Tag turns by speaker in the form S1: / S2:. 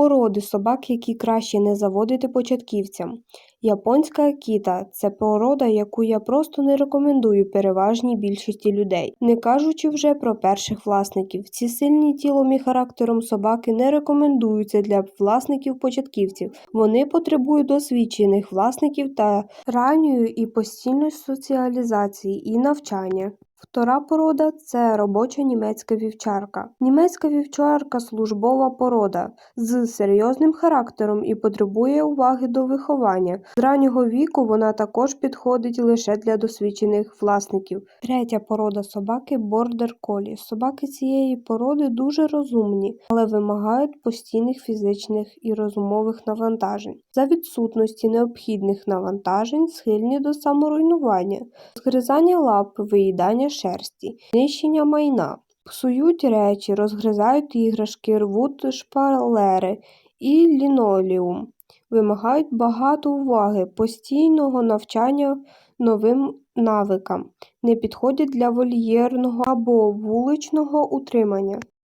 S1: Породи собак, які краще не заводити початківцям. Японська акіта – це порода, яку я просто не рекомендую переважній більшості людей. Не кажучи вже про перших власників. Ці сильні тілом і характером собаки не рекомендуються для власників-початківців. Вони потребують досвідчених власників та ранньої і постійної соціалізації і навчання. Втора порода – це робоча німецька вівчарка. Німецька вівчарка – службова порода з серйозним характером і потребує уваги до виховання. З раннього віку вона також підходить лише для досвідчених власників. Третя порода собаки – бордер колі. Собаки цієї породи дуже розумні, але вимагають постійних фізичних і розумових навантажень. За відсутності необхідних навантажень схильні до саморуйнування, згризання лап, виїдання шерсті, знищення майна. Псують речі, розгризають іграшки, рвуть шпалери і лінолеум. Вимагають багато уваги, постійного навчання новим навикам, не підходять для вольєрного або вуличного утримання.